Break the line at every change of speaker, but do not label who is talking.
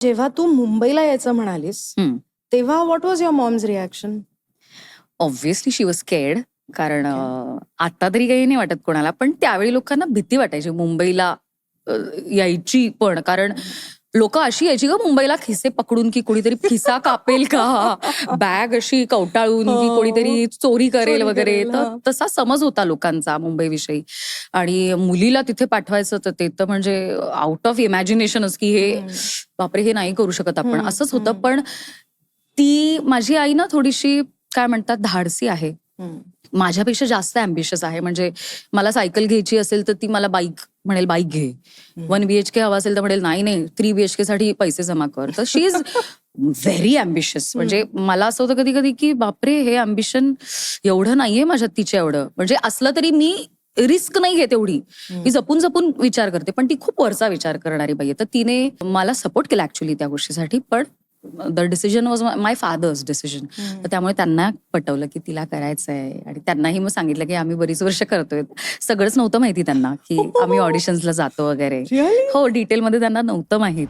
जेव्हा तू मुंबईला यायचं म्हणालीस
हम्म.
तेव्हा what was your mom's reaction
obviously she was scared कारण अं, आता तरी काही नाही वाटत कोणाला पण त्यावेळी लोकांना भीती वाटायची मुंबईला अं, यायची पण. कारण लोक अशी यायची का मुंबईला खिसे पकडून की कोणीतरी खिसा कापेल का? बॅग अशी कवटाळून की
हो.
कोणीतरी चोरी करेल वगैरे. तर. तसा समज होता लोकांचा मुंबईविषयी. आणि मुलीला तिथे पाठवायचं तर ते तर म्हणजे आउट ऑफ इमॅजिनेशनच की हे बापरे हे नाही करू शकत आपण. असंच होतं. पण ती माझी आई ना थोडीशी काय म्हणतात धाडसी आहे. माझ्यापेक्षा जास्त अम्बिशियस आहे. म्हणजे मला सायकल घ्यायची असेल तर ती मला बाईक म्हणेल बाईक घे. वन बीएचके हवा असेल तर म्हणेल नाही नाही थ्री बीएचके साठी पैसे जमा कर. तर शी इज व्हेरी अम्बिशियस म्हणजे मला असं होतं कधी कधी की बापरे हे अम्बिशन एवढं नाहीये माझ्यात तिच्या एवढं. म्हणजे असलं तरी मी रिस्क नाही घेत एवढी. मी जपून जपून विचार करते. पण ती खूप वरचा विचार करणारी बाई तर तिने मला सपोर्ट केला ऍक्च्युली त्या गोष्टीसाठी. पण the decision was my father's decision तर त्यामुळे त्यांना पटवलं की तिला करायचं आहे आणि त्यांनाही मग सांगितलं की आम्ही बरीच वर्ष करतोय. सगळंच नव्हतं माहिती त्यांना की आम्ही ऑडिशन्सला जातो वगैरे. हो डिटेलमध्ये त्यांना नव्हतं माहीत.